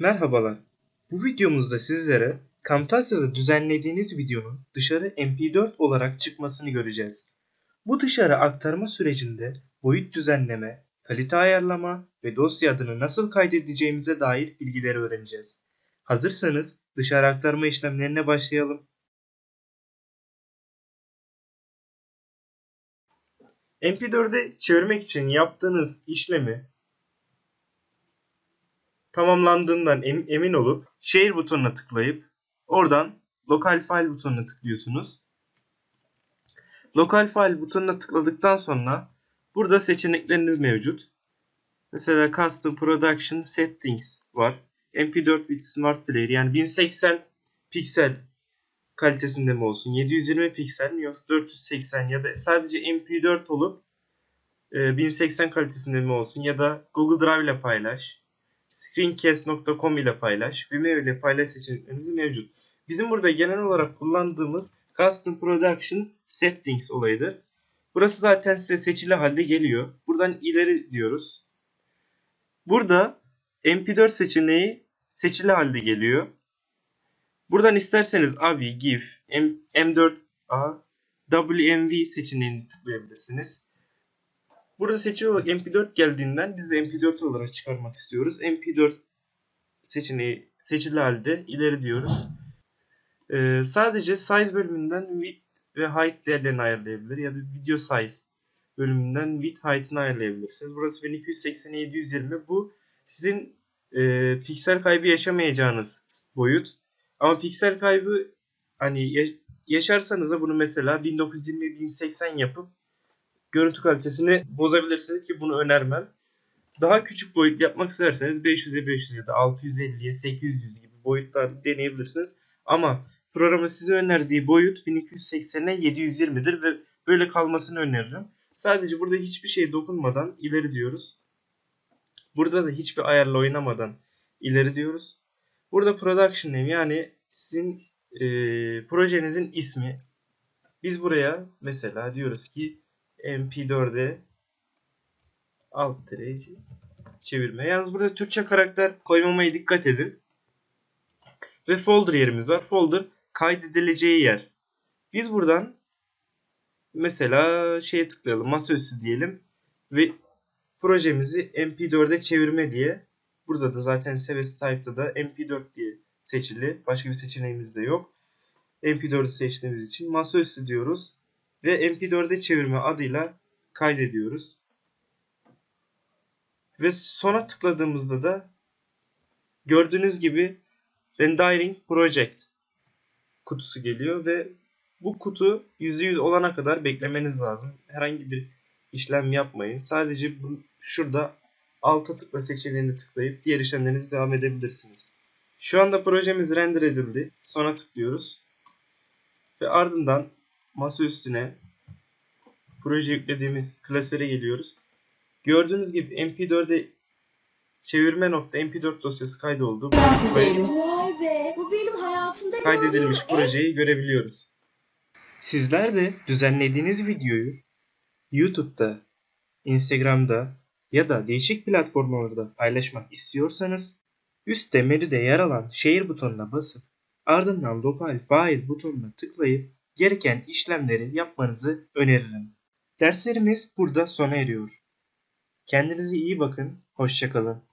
Merhabalar. Bu videomuzda sizlere Camtasia'da düzenlediğiniz videonun dışarı MP4 olarak çıkmasını göreceğiz. Bu dışarı aktarma sürecinde boyut düzenleme, kalite ayarlama ve dosya adını nasıl kaydedeceğimize dair bilgileri öğreneceğiz. Hazırsanız dışarı aktarma işlemlerine başlayalım. MP4'e çevirmek için yaptığınız işlemi tamamlandığından em- emin olup Share butonuna tıklayıp oradan Local File butonuna tıklıyorsunuz. Local File butonuna tıkladıktan sonra burada seçenekleriniz mevcut. Mesela Custom Production Settings var. MP4 with Smart Player yani 1080 piksel kalitesinde mi olsun 720 piksel mi yoksa 480 ya da sadece MP4 olup e, 1080 kalitesinde mi olsun ya da Google Drive ile paylaş screencast.com ile paylaş, Vimeo ile paylaş seçenekleriniz mevcut. Bizim burada genel olarak kullandığımız Custom Production Settings olayıdır. Burası zaten size seçili halde geliyor. Buradan ileri diyoruz. Burada MP4 seçeneği seçili halde geliyor. Buradan isterseniz AVI, GIF, M- M4A, WMV seçeneğini tıklayabilirsiniz. Burada seçili olarak MP4 geldiğinden biz de MP4 olarak çıkarmak istiyoruz. MP4 seçeneği seçili halde ileri diyoruz. Ee, sadece size bölümünden width ve height değerlerini ayarlayabilir ya da video size bölümünden width height'ını ayarlayabilirsiniz. Burası 1280 720 bu sizin e, piksel kaybı yaşamayacağınız boyut. Ama piksel kaybı hani ya- yaşarsanız da bunu mesela 1920 1080 yapıp görüntü kalitesini bozabilirsiniz ki bunu önermem. Daha küçük boyut yapmak isterseniz 500'e 500 ya da 650'ye 800 gibi boyutlar deneyebilirsiniz. Ama programın size önerdiği boyut 1280'e 720'dir ve böyle kalmasını öneririm. Sadece burada hiçbir şey dokunmadan ileri diyoruz. Burada da hiçbir ayarla oynamadan ileri diyoruz. Burada production name yani sizin e, projenizin ismi. Biz buraya mesela diyoruz ki MP4'e alt tire çevirme. Yalnız burada Türkçe karakter koymamaya dikkat edin. Ve folder yerimiz var. Folder kaydedileceği yer. Biz buradan mesela şeye tıklayalım. Masaüstü diyelim. Ve projemizi MP4'e çevirme diye. Burada da zaten Seves Type'da da MP4 diye seçili. Başka bir seçeneğimiz de yok. MP4'ü seçtiğimiz için masaüstü diyoruz. Ve MP4'e çevirme adıyla kaydediyoruz. Ve sona tıkladığımızda da gördüğünüz gibi Rendering Project kutusu geliyor ve bu kutu %100 olana kadar beklemeniz lazım. Herhangi bir işlem yapmayın. Sadece bu, şurada alta tıkla seçeneğini tıklayıp diğer işlemlerinize devam edebilirsiniz. Şu anda projemiz render edildi. Sona tıklıyoruz. Ve ardından masa üstüne proje yüklediğimiz klasöre geliyoruz. Gördüğünüz gibi MP4'e çevirme nokta MP4 dosyası kaydoldu. Vay be bu benim hayatımda kaydedilmiş projeyi görebiliyoruz. Sizler de düzenlediğiniz videoyu YouTube'da, Instagram'da ya da değişik platformlarda paylaşmak istiyorsanız üstte menüde yer alan Share butonuna basıp ardından Local File butonuna tıklayıp gereken işlemleri yapmanızı öneririm. Derslerimiz burada sona eriyor. Kendinize iyi bakın, hoşçakalın.